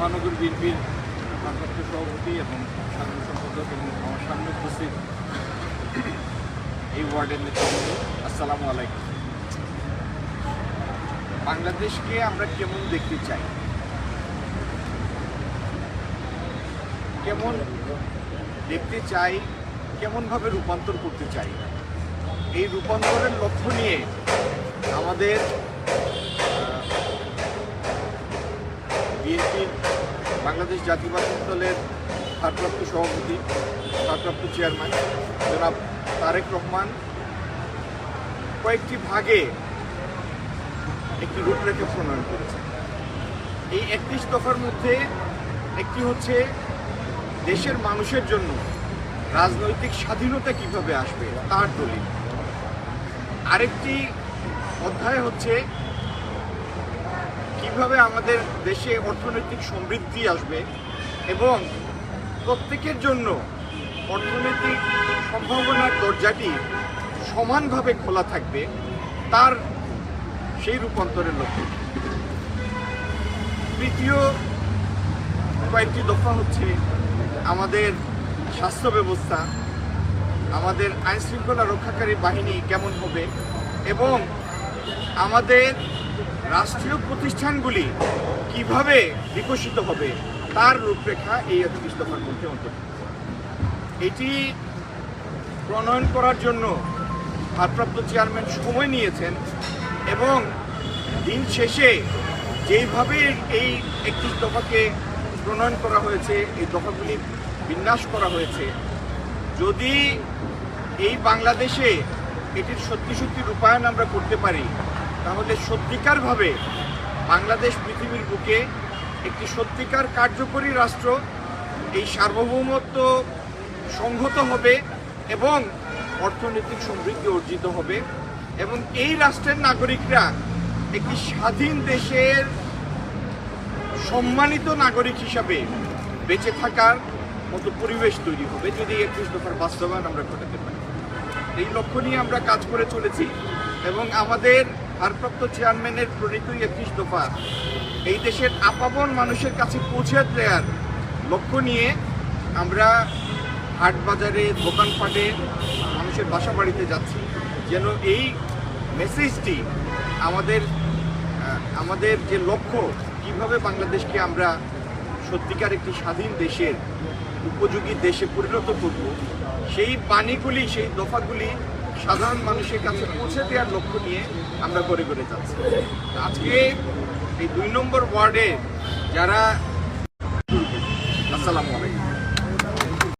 মহানগর বিএনপির ভারপ্রাপ্ত সভাপতি এবং সাধারণ সম্পাদক এবং আমার সামনে উপস্থিত এই ওয়ার্ডের নেতৃত্ব আসসালামু আলাইকুম। বাংলাদেশকে আমরা কেমন দেখতে চাই? কেমন দেখতে চাই, কেমনভাবে রূপান্তর করতে চাই? এই রূপান্তরের লক্ষ্য নিয়ে আমাদের বাংলাদেশ জাতীয়বাদী দলের ভারপ্রাপ্ত সভাপতি, ভারপ্রাপ্ত চেয়ারম্যান জনাব তারেক রহমান। কয়েকটি ভাগে একটি রূপরেখা প্রণয়ন করেছে। এই একত্রিশ দফার মধ্যে একটি হচ্ছে দেশের মানুষের জন্য রাজনৈতিক স্বাধীনতা কীভাবে আসবে, তার দলিল। আরেকটি অধ্যায় হচ্ছে কীভাবে আমাদের দেশে অর্থনৈতিক সমৃদ্ধি আসবে এবং প্রত্যেকের জন্য অর্থনৈতিক সম্ভাবনার দরজাটি সমানভাবে খোলা থাকবে, তার সেই রূপান্তরের লক্ষ্য। তৃতীয় কয়েকটি দফা হচ্ছে আমাদের স্বাস্থ্য ব্যবস্থা, আমাদের আইনশৃঙ্খলা রক্ষাকারী বাহিনী কেমন হবে এবং আমাদের রাষ্ট্রীয় প্রতিষ্ঠানগুলি কীভাবে বিকশিত হবে, তার রূপরেখা এই একত্রিশ মধ্যে অন্তর্ভুক্ত। এটি প্রণয়ন করার জন্য ভারপ্রাপ্ত চেয়ারম্যান সময় নিয়েছেন এবং দিন শেষে যেইভাবে এই একত্রিশ দফাকে প্রণয়ন করা হয়েছে, এই দফাগুলি বিন্যাস করা হয়েছে, যদি এই বাংলাদেশে এটির সত্যি সত্যি রূপায়ণ আমরা করতে পারি তাহলে সত্যিকারভাবে বাংলাদেশ পৃথিবীর বুকে একটি সত্যিকার কার্যকরী রাষ্ট্র, এই সার্বভৌমত্ব সংহত হবে এবং অর্থনৈতিক সমৃদ্ধি অর্জিত হবে এবং এই রাষ্ট্রের নাগরিকরা একটি স্বাধীন দেশের সম্মানিত নাগরিক হিসাবে বেঁচে থাকার মতো পরিবেশ তৈরি হবে যদি একত্রিশ দফার বাস্তবায়ন আমরা ঘটাতে পারি। এই লক্ষ্য নিয়ে আমরা কাজ করে চলেছি এবং আমাদের ভারপ্রাপ্ত চেয়ারম্যানের প্রণীত একত্রিশ দফা। এই দেশের আপাবন মানুষের কাছে পৌঁছে দেওয়ার লক্ষ্য নিয়ে আমরা হাট বাজারে দোকানপাটে মানুষের বাসা বাড়িতে যাচ্ছি। যেন এই মেসেজটি আমাদের আমাদের যে লক্ষ্য, কীভাবে বাংলাদেশকে আমরা সত্যিকার একটি স্বাধীন দেশের, উপযোগী দেশে পরিণত করব, সেই বাণীগুলি, সেই দফাগুলি সাধারণ মানুষের কাছে পৌঁছে দেওয়ার লক্ষ্য নিয়ে আমরা করে করে যাচ্ছি। আজকে এই দুই নম্বর ওয়ার্ডে যারা আসসালামু আলাইকুম।